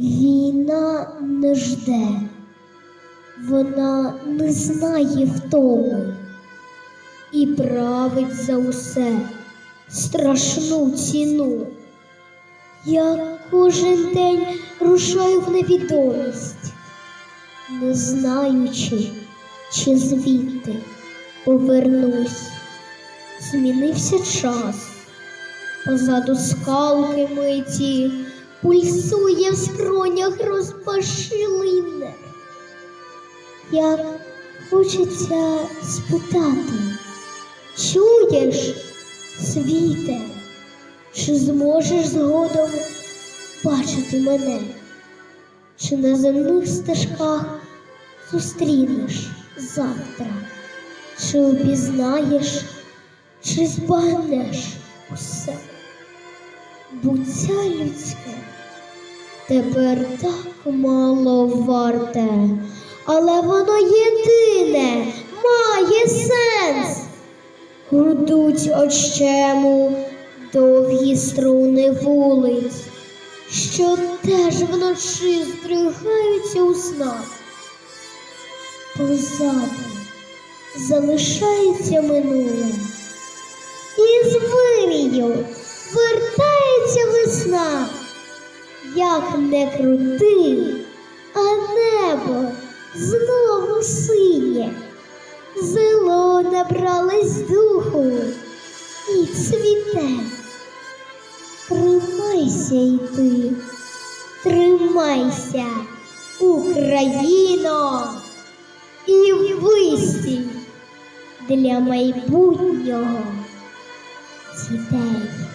Війна не жде, вона не знає втоми і править за усе страшну ціну. Я кожен день рушаю в невідомість, не знаючи, чи звідти повернусь. Змінився час, позаду скалки миті, пульсує в скронях розпашилине. Як хочеться спитати, чуєш, світе, чи зможеш згодом бачити мене, чи на земних стежках зустрінеш завтра, чи обізнаєш, чи збагнеш усе. Буття людське тепер так мало варте, але воно єдине має сенс. Гудуть очему довгі струни вулиць, що теж вночі здригаються у снах. Позаду залишається минуле, і з як не крути, а небо знову синє, зело набралось духу і цвіте. Тримайся й ти, тримайся, Україно, і вистій для майбутнього дітей.